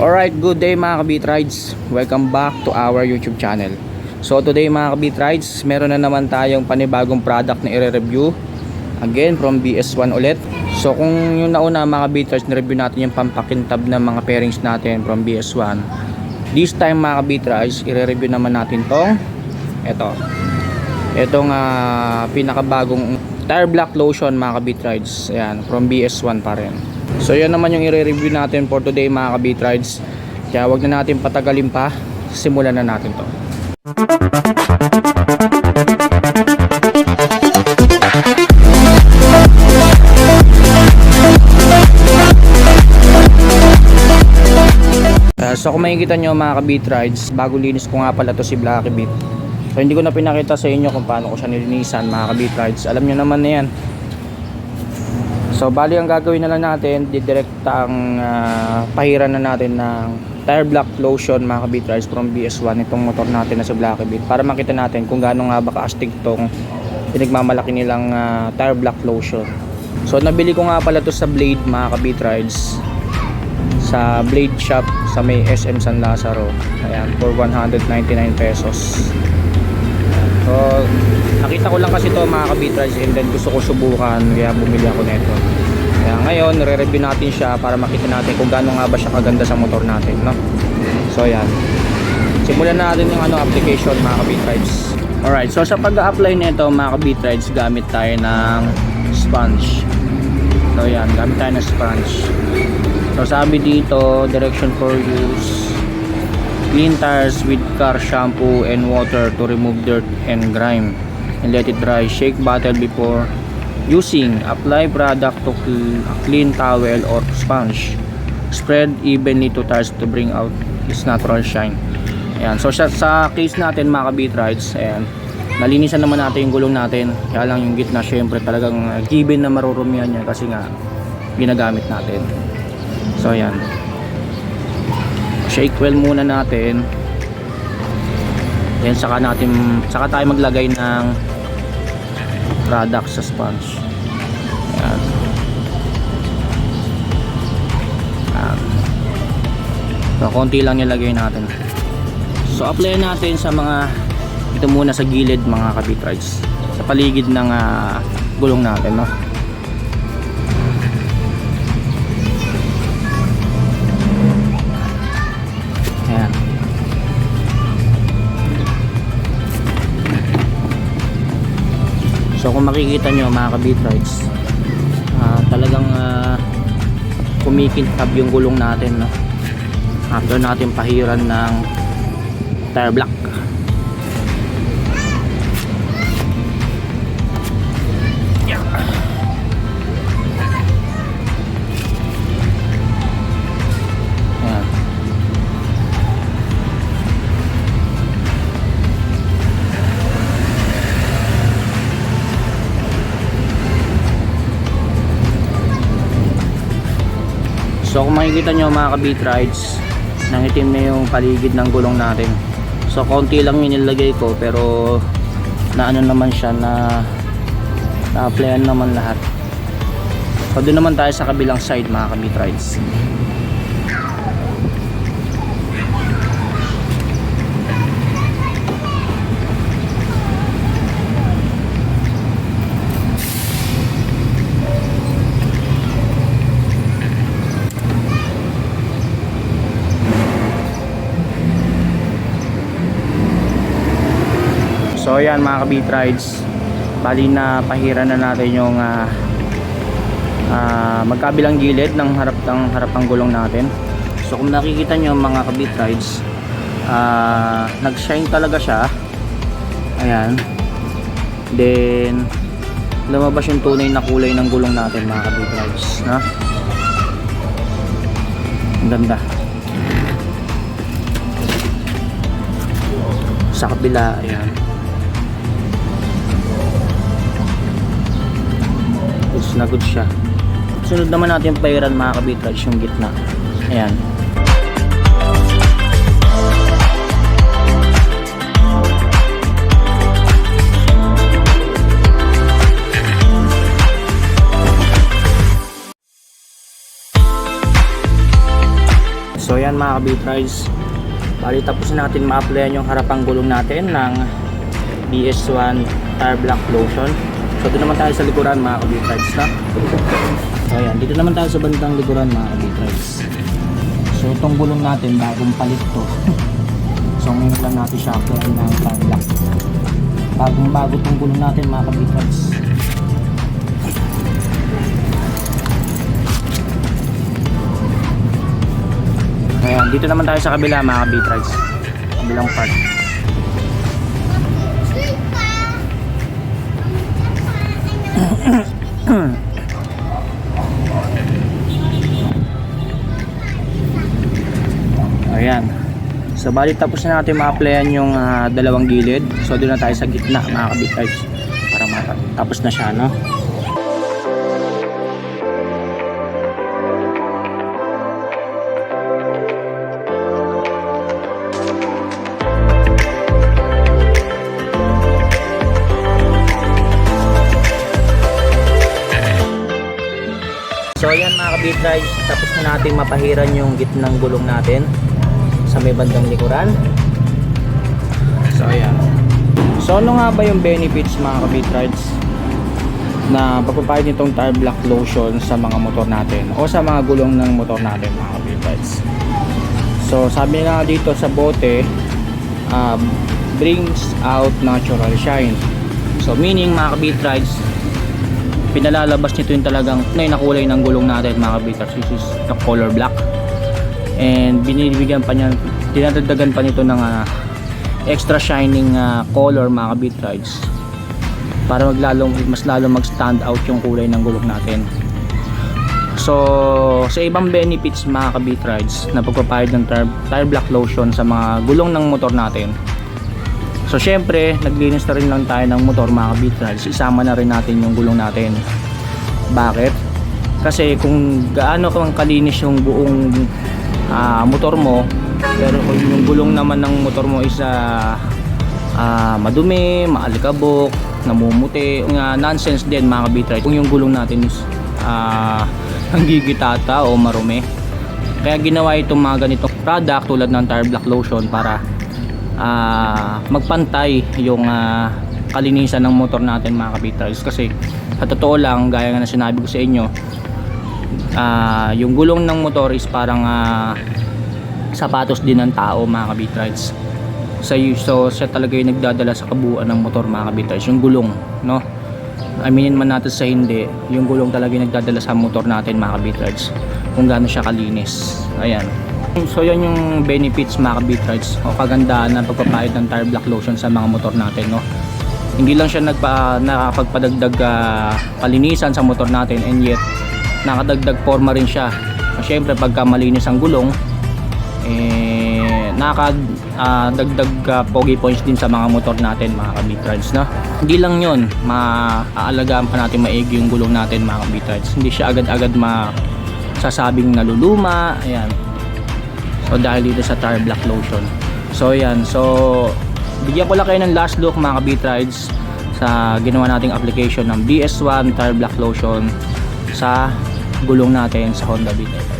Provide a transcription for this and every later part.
Alright, good day mga kabit rides. Welcome back to our YouTube channel. So today mga kabit rides, meron na naman tayong panibagong product na i-review. Again, from BS1 ulit. So kung yung nauna mga kabit rides, na-review natin yung pampakintab ng mga pairings natin from BS1. This time mga kabit rides, i-review naman natin tong eto. Itong ah, pinakabagong tire black lotion mga kabit rides. Ayan, from BS1 pa rin. So yan naman yung i-review natin for today mga kabit rides. Kaya wag na natin patagalin pa. Simulan na natin to. Uh, so kung makikita nyo mga kabit rides, bago linis ko nga pala to si Blacky Beat. So hindi ko na pinakita sa inyo kung paano ko siya nilinisan mga kabit rides. Alam nyo naman na yan. So bali ang gagawin na lang natin, didirekta ang ah, pahiran na natin ng tire black lotion mga kabit rides from BS1 itong motor natin na si Blacky Beat para makita natin kung gaano nga ba kaastig tong pinagmamalaki nilang ah, tire black lotion. So nabili ko nga pala to sa Blade mga kabit rides sa Blade Shop sa may SM San Lazaro. Ayan, for 199 pesos. So, nakita ko lang kasi to mga kabitras and then gusto ko subukan kaya bumili ako nito. Kaya ngayon, re-review natin siya para makita natin kung gaano nga ba siya kaganda sa motor natin, no? So, ayan. Simulan na natin yung ano, application mga kabitrides. Alright, so sa pag-apply nito mga kabitrides, gamit tayo ng sponge. So, ayan, gamit tayo ng sponge. So sabi dito, direction for use clean tires with car shampoo and water to remove dirt and grime and let it dry. Shake bottle before using. Apply product to clean towel or sponge. Spread evenly to tires to bring out its natural shine. Ayan. So sa, sa case natin mga kabit rides, ayan, nalinisan naman natin yung gulong natin. Kaya lang yung gitna syempre talagang given na marurumihan yan kasi nga ginagamit natin. So ayan. Shake well muna natin. Then saka natin saka tayo maglagay ng product sa sponge. Ayan. Ayan. So konti lang nilagay natin. So apply natin sa mga ito muna sa gilid mga kabit rides. Sa paligid ng ah, gulong natin no. Makikita nyo mga kabit rides ah, talagang uh, kumikintab yung gulong natin no? after natin pahiran ng tire block So kung makikita nyo mga kabit rides nangitim na yung paligid ng gulong natin. So konti lang yung ko pero na ano naman siya na na-applyan naman lahat. So doon naman tayo sa kabilang side mga kabit rides Ayan mga kabit rides Bali na pahiran na natin yung ah, ah, magkabilang gilid ng harap ng harap ng gulong natin. So kung nakikita nyo mga kabit rides ah, nag-shine talaga siya. Ayan. Then lumabas yung tunay na kulay ng gulong natin mga kabit rides, na? Ang ganda. Sa kabila, ayan. Goods na siya sunod naman natin pairan mga kabitrage yung gitna ayan So yan ayan mga kabitrides. Bali tapos na natin ma-applyan yung harapang gulong natin ng BS1 tire block lotion. So doon naman tayo sa likuran mga kabitrides na. So ayan, dito naman tayo sa bandang likuran mga kabitrides. So itong gulong natin bagong palit to. so ngayon lang natin siya applyan ng block. Bagong bago itong gulong natin mga kabitrides. Ayan, dito naman tayo sa kabila mga kabitrides. Kabilang part. Ayan. So bali tapos na natin ma-applyan yung ah, dalawang gilid. So doon na tayo sa gitna mga kabitrides. Para matapos na siya no. So ayan mga kabitray, tapos na natin mapahiran yung gitnang gulong natin sa may bandang likuran. So ayan. So ano nga ba yung benefits mga kabitrides na pagpapahid nitong tire block lotion sa mga motor natin o sa mga gulong ng motor natin mga kabitrides. So sabi nga dito sa bote, um, brings out natural shine. So meaning mga kabitrides, pinalalabas nito yung talagang na yung nakulay ng gulong natin mga kabiters which is the color black. And binibigyan pa niya dinadagdagan pa nito ng ah, extra shining ah, color mga kabitrides para maglalong mas lalong mag stand out yung kulay ng gulong natin. So sa ibang benefits mga kabitrides na pagpapahid ng tire, tire black lotion sa mga gulong ng motor natin So syempre, naglinis na rin lang tayo ng motor mga kabitrides. Isama na rin natin yung gulong natin. Bakit? Kasi kung gaano kang kalinis yung buong ah, motor mo, pero kung yung gulong naman ng motor mo is ah, madumi, maalikabok, namumuti, nga nonsense din mga kabitrides. Kung yung gulong natin is ah, nanggigitata o marumi. Kaya ginawa itong mga ganitong product tulad ng tire black lotion para ah, magpantay yung ah, kalinisan ng motor natin mga kapitrals kasi sa totoo lang gaya nga na sinabi ko sa inyo ah, yung gulong ng motor is parang ah, sapatos din ng tao mga kapitrals so, so siya talaga yung nagdadala sa kabuuan ng motor mga kapitrals yung gulong no? Aminin man natin sa hindi yung gulong talaga yung nagdadala sa motor natin mga kapitrals kung gaano siya kalinis. Ayan So yan yung benefits mga kabitrides o kagandahan ng pagpapahid ng tire black lotion sa mga motor natin no. Hindi lang siya nagpa nakakapagpadagdag ah, kalinisan sa motor natin and yet nakadagdag forma rin siya. So, syempre pagka malinis ang gulong eh nakadagdag ah, pogi points din sa mga motor natin mga kabitrides no. Hindi lang yon maaalagaan pa natin maigi yung gulong natin mga kabitrides. Hindi siya agad-agad ma sasabing naluluma, ayan, So dahil dito sa tire black lotion. So yan. So bigyan ko lang kayo ng last look mga kabitrides sa ginawa nating application ng BS1 tire black lotion sa gulong natin sa Honda Beat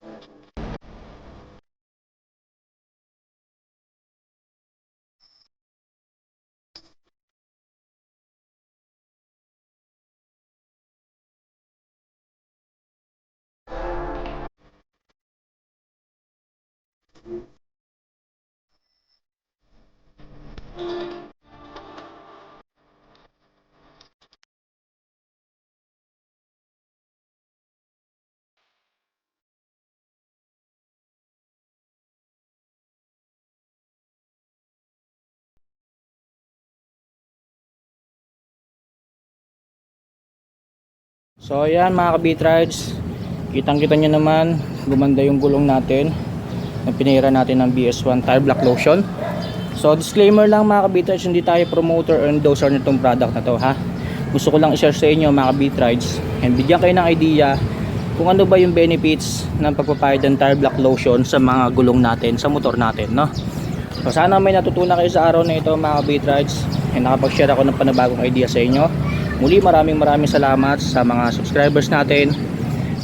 Tire Lotion. So ayan mga kabitrides, kitang kita nyo naman, gumanda yung gulong natin na pinira natin ng BS1 tire block lotion. So disclaimer lang mga kabitrides, hindi tayo promoter or endorser nitong product na to ha. Gusto ko lang i-share sa inyo mga kabitrides and bigyan kayo ng idea kung ano ba yung benefits ng pagpapahid ng tire block lotion sa mga gulong natin, sa motor natin no. So sana may natutunan kayo sa araw na ito mga kabitrides and nakapag-share ako ng panabagong idea sa inyo. Muli maraming maraming salamat sa mga subscribers natin.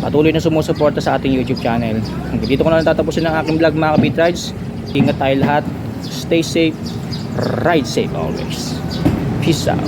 Patuloy na sumusuporta sa ating YouTube channel. Hanggang dito ko na lang tatapusin ang aking vlog mga kabitrides. Ingat tayo lahat. Stay safe. Ride safe always. Peace out.